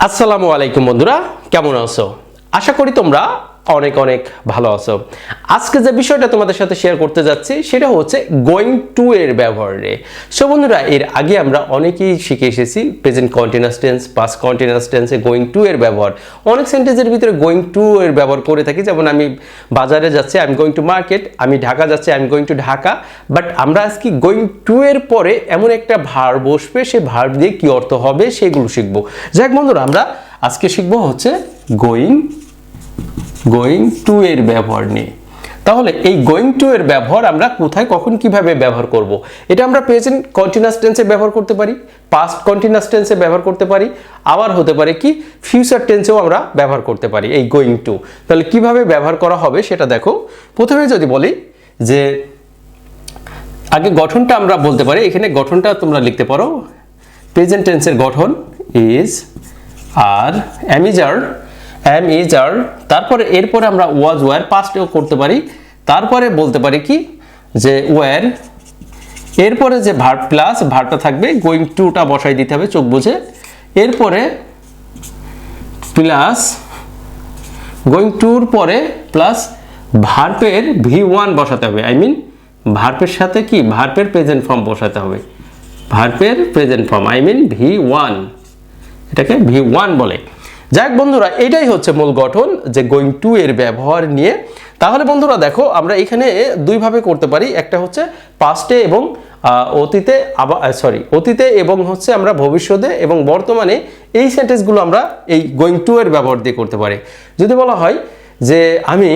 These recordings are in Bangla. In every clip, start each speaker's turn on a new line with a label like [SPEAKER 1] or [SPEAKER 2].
[SPEAKER 1] আসসালামু আলাইকুম বন্ধুরা কেমন আছো? আশা করি তোমরা অনেক অনেক ভালো আছো। আজকে যে বিষয়টা তোমাদের সাথে শেয়ার করতে যাচ্ছি, সেটা হচ্ছে গোয়িং টু এর ব্যবহারে। সো বন্ধুরা, এর আগে আমরা অনেকেই শিখে এসেছি present continuous tense past continuous টেন্সে গোয়িং টু এর ব্যবহার। অনেক সেন্টেন্সের ভিতরে গোয়িং টু এর ব্যবহার করে থাকি। যেমন আমি বাজারে যাচ্ছি I am going to market আমি ঢাকা যাচ্ছি I am going to Dhaka. But আমরা আজকে গোয়িং টু এর পরে এমন একটা ভার বসবে সেই ভার দিয়ে কি অর্থ হবে, সেগুলো শিখব। যাক বন্ধুরা, আমরা আজকে শিখব হচ্ছে গোয়িং গোয়িং টু এর ব্যবহার নিয়ে। তাহলে এই গোয়িং টু এর ব্যবহার আমরা কোথায়, কখন কীভাবে ব্যবহার করব? এটা আমরা প্রেজেন্ট কন্টিনিউয়াস টেন্সে ব্যবহার করতে পারি পাস্ট কন্টিনিউয়াস টেন্সে ব্যবহার করতে পারি, আবার হতে পারে কি ফিউচার টেন্সেও আমরা ব্যবহার করতে পারি এই গোয়িং টু তাহলে কীভাবে ব্যবহার করা হবে সেটা দেখো। প্রথমে যদি বলি যে, আগে গঠনটা আমরা বলতে পারি, এখানে গঠনটা তোমরা লিখতে পারো। প্রেজেন্ট টেন্সের গঠন is are am am is are তারপরে এরপরে আমরা ওয়াজ ওয়ার পাস্টেও করতে পারি। তারপরে বলতে পারি কি? যে ওয়ার এরপরে যে ভার প্লাস ভারটা থাকবে গোয়িং টুটা বসাই দিতে হবে চোখ বুঝে। এরপরে প্লাস গোয়িং টুর পরে প্লাস ভার্পের ভি ওয়ান বসাতে হবে। আই মিন ভার্পের সাথে কি? ভার্পের প্রেজেন্ট ফর্ম বসাতে হবে। ভার্পের present form I mean V one এটাকে ভি ওয়ান বলে। যাক বন্ধুরা, এটাই হচ্ছে মূল গঠন যে গোয়িং টু এর ব্যবহার নিয়ে। তাহলে বন্ধুরা দেখো, আমরা এখানে দুইভাবে করতে পারি। একটা হচ্ছে পাস্টে এবং অতীতে আবার সরি অতীতে এবং হচ্ছে আমরা ভবিষ্যতে এবং বর্তমানে এই সেন্টেন্সগুলো আমরা এই গোয়িং টু এর ব্যবহার দিয়ে করতে পারি। যদি বলা হয় যে আমি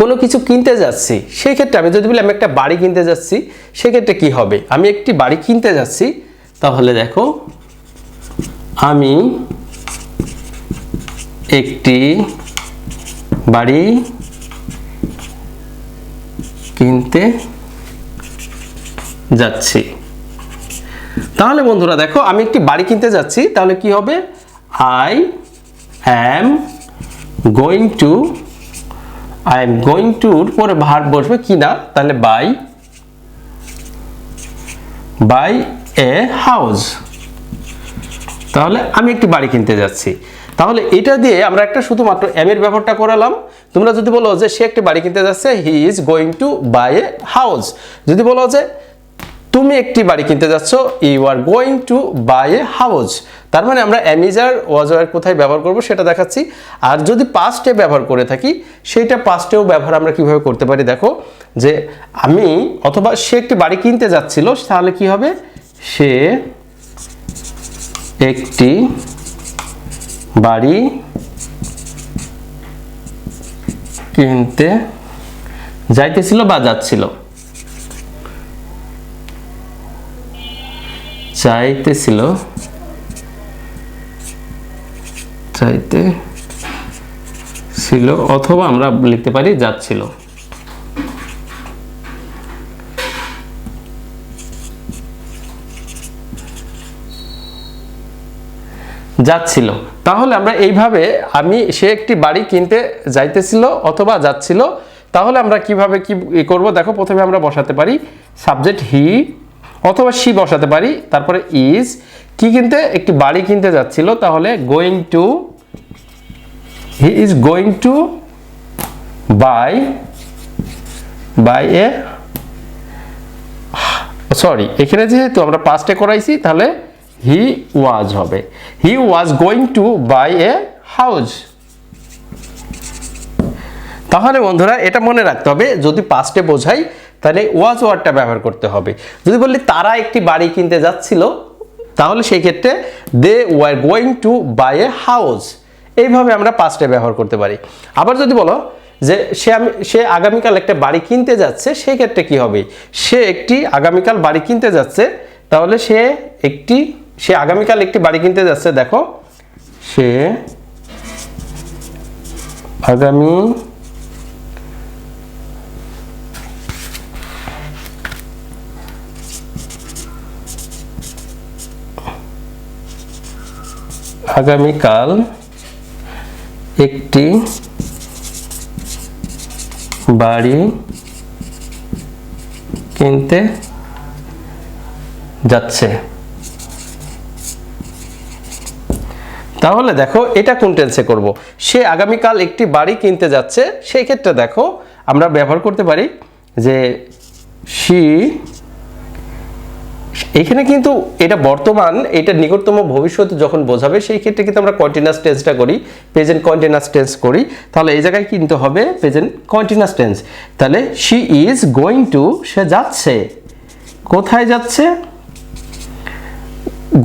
[SPEAKER 1] কোনো কিছু কিনতে যাচ্ছি সেই ক্ষেত্রে আমি যদি বলি আমি একটা বাড়ি কিনতে যাচ্ছি, সেক্ষেত্রে কি হবে? আমি একটি বাড়ি কিনতে যাচ্ছি, তাহলে দেখো, আমি একটি বাড়ি কিনতে যাচ্ছি। তাহলে বন্ধুরা দেখো, আমি একটি বাড়ি কিনতে যাচ্ছি, তাহলে কি হবে? I am going to I am going টুর পরে ভার বসবে কি না? তাহলে বাই বাই এ হাউস তাহলে আমি একটি বাড়ি কিনতে যাচ্ছি। তাহলে এটা দিয়ে আমরা একটা শুধুমাত্র এর ব্যবহারটা করালাম। তোমরা যদি বলো যে সে একটি বাড়ি কিনতে যাচ্ছে he is going to buy a house যদি বলো যে তুমি একটি বাড়ি কিনতে যাচ্ছ you are going to buy a house তার মানে আমরা অ্যামিজার ওয়াজার কোথায় ব্যবহার করব সেটা দেখাচ্ছি। আর যদি পাস্টে ব্যবহার করে থাকি, সেইটা পাস্টেও ব্যবহার আমরা কীভাবে করতে পারি? দেখো, যে আমি অথবা সে একটি বাড়ি কিনতে যাচ্ছিল, তাহলে কি হবে? সে একটি বাড়ি কিনতে যাইতেছিল বা যাচ্ছিল? চাইতেছিল চাইতে ছিল অথবা আমরা লিখতে পারি যাচ্ছিল। যাচ্ছিল। তাহলে আমরা এইভাবে আমি, সে একটি বাড়ি কিনতে যাইতেছিল অথবা যাচ্ছিল, তাহলে আমরা কীভাবে কি করব? দেখো, প্রথমে আমরা বসাতে পারি সাবজেক্ট হি অথবা সি বসাতে পারি, তারপরে ইজ। কি কিনতে? একটি বাড়ি কিনতে যাচ্ছিল, তাহলে going to, he is going to buy buy a, sorry, এখানে যেহেতু আমরা পাস্টে করাইছি, তাহলে হি ওয়াজ হবে। He was going to buy a house তাহলে বন্ধুরা, এটা মনে রাখতে হবে, যদি পাস্টে বোঝাই, তাহলে ওয়াজ ওয়ার্ডটা ব্যবহার করতে হবে। যদি বললি তারা একটি বাড়ি কিনতে যাচ্ছিল, তাহলে সেই ক্ষেত্রে they were going to buy a house এইভাবে আমরা পাস্টে ব্যবহার করতে পারি। আবার যদি বলো যে সে আমি, সে আগামীকাল একটা বাড়ি কিনতে যাচ্ছে, সেই ক্ষেত্রে কি হবে? সে একটি আগামীকাল বাড়ি কিনতে যাচ্ছে, তাহলে সে একটি সে আগামীকাল একটি বাড়ি কিনতে যাচ্ছে দেখো। সে আগামী আগামীকাল একটি বাড়ি কিনতে যাচ্ছে। তাহলে দেখো, এটা কোন টেন্সে করব? সে আগামীকাল একটি বাড়ি কিনতে যাচ্ছে, সেই ক্ষেত্রে দেখো, আমরা ব্যবহার করতে পারি যে সি এখানে কিন্তু এটা বর্তমান এটা নিকটতম ভবিষ্যৎ যখন বোঝাবে, সেই ক্ষেত্রে কিন্তু আমরা কন্টিনিউয়াস টেন্সটা করি প্রেজেন্ট কন্টিনিউয়াস টেন্স করি। তাহলে এই জায়গায় কিন্তু হবে প্রেজেন্ট কন্টিনিউয়াস টেন্স তাহলে শি ইজ গোয়িং টু সে যাচ্ছে। কোথায় যাচ্ছে?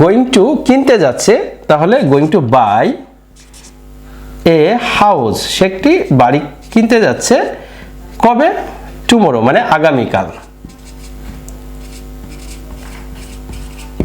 [SPEAKER 1] গোয়িং টু কিনতে যাচ্ছে। তাহলে going to buy a house সে একটি বাড়ি কিনতে যাচ্ছে কবে? টুমোরো মানে আগামীকাল।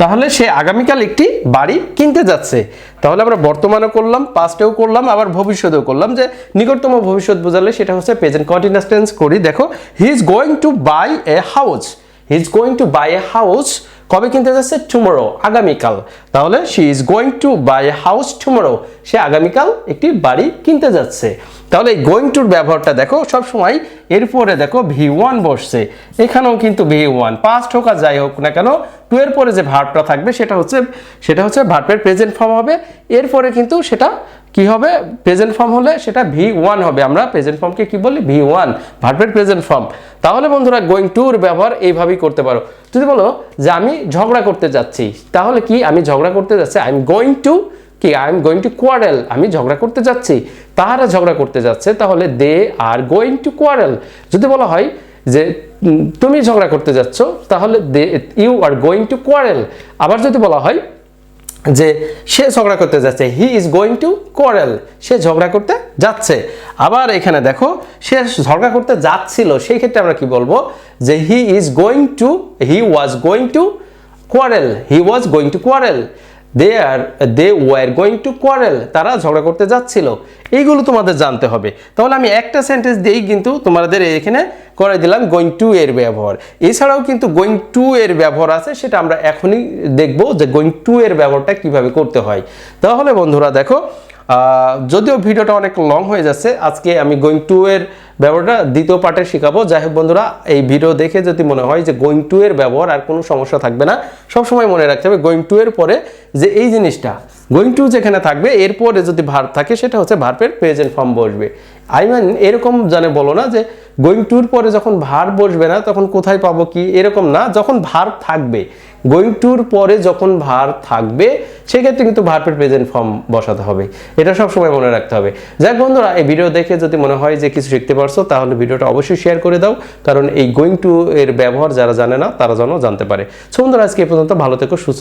[SPEAKER 1] তাহলে সে আগামীকাল একটি বাড়ি কিনতে যাচ্ছে। তাহলে আমরা বর্তমানেও করলাম পাস্টেও করলাম, আবার ভবিষ্যতেও করলাম যে নিকটতম ভবিষ্যৎ বোঝালে সেটা হচ্ছে প্রেজেন্ট কন্টিনিউয়াস টেন্স করি। দেখো he is going to buy a house he is going to buy a house কবে কিনতে যাচ্ছে? টুমোরো আগামীকাল। তাহলে she is going to buy house tomorrow সে আগামীকাল একটি বাড়ি কিনতে যাচ্ছে। তাহলে এই গোয়িং টুর ব্যবহারটা দেখো সবসময় এরপরে দেখো ভি ওয়ান বসছে। এখানেও কিন্তু ভি ওয়ান পাস্ট হোক আর যাই হোক না কেন টু এর পরে যে ভার্বটা থাকবে, সেটা হচ্ছে সেটা হচ্ছে ভার্বের প্রেজেন্ট ফর্ম হবে। এরপরে কিন্তু সেটা কি হবে? প্রেজেন্ট ফর্ম হলে সেটা ভি ওয়ান হবে। আমরা প্রেজেন্ট ফর্মকে কি বলি? ভি ওয়ান ভার্বের প্রেজেন্ট ফর্ম তাহলে বন্ধুরা গোয়িং টুর ব্যবহার এইভাবেই করতে পারো। যদি বলো যে আমি ঝগড়া করতে যাচ্ছি, তাহলে কি আমি ঝগড়া করতে যাচ্ছি? আই এম গোয়িং টু কি? I am going to quarrel আমি ঝগড়া করতে যাচ্ছি। তাহারা ঝগড়া করতে যাচ্ছে, তাহলে they are going to quarrel যদি বলা হয় যে তুমি ঝগড়া করতে যাচ্ছ, তাহলে they you are going to quarrel আবার যদি বলা হয় যে সে ঝগড়া করতে যাচ্ছে he is going to quarrel সে ঝগড়া করতে যাচ্ছে। আবার এখানে দেখো, সে ঝগড়া করতে যাচ্ছিল, সেই ক্ষেত্রে আমরা কি বলব? যে he is going to he was going to quarrel he was going to quarrel they are they were going to quarrel তারা ঝগড়া করতে যাচ্ছিল। এইগুলো তোমাদের জানতে হবে। তাহলে আমি একটা সেন্টেন্স দিয়েই কিন্তু তোমাদের এখানে করে দিলাম গোয়িং টু এর ব্যবহার। এছাড়াও কিন্তু গোয়িং টু এর ব্যবহার আছে, সেটা আমরা এখনই দেখব যে গোয়িং টু এর ব্যবহারটা কীভাবে করতে হয়। তাহলে বন্ধুরা দেখো যদিও ভিডিওটা অনেক লং হয়ে যাচ্ছে, আজকে আমি গোয়িং টু এর ব্যবহারটা দ্বিতীয় পার্টে শেখাবো। যাই হোক বন্ধুরা, এই ভিডিও দেখে যদি মনে হয় যে গোয়িং টু এর ব্যবহার আর কোনো সমস্যা থাকবে না, সবসময় মনে রাখতে হবে গোয়িং টু এর পরে যে এই জিনিসটা গোয়িং টু যেখানে থাকবে এরপরে যদি ভার্ব থাকে, সেটা হচ্ছে ভার্বের প্রেজেন্ট ফর্ম বসবে। আই মিন এরকম জানে বলো না যে গোয়িং টুর পরে যখন ভার্ব বসবে না, তখন কোথায় পাবো কি? এরকম না, যখন ভার্ব থাকবে। গোয়িং টুর পরে যখন ভার্ব থাকবে, সেক্ষেত্রে কিন্তু ভার্বের প্রেজেন্ট ফর্ম বসাতে হবে। এটা সবসময় মনে রাখতে হবে। যাক বন্ধুরা, এই ভিডিও দেখে যদি মনে হয় যে কিছু শিখতে পারছ, তাহলে ভিডিওটা অবশ্যই শেয়ার করে দাও। কারণ এই গোয়িং টু এর ব্যবহার যারা জানে না, তারা যেন জানতে পারে। সো বন্ধুরা, আজকে এই পর্যন্ত ভালো থেকো, সুস্থ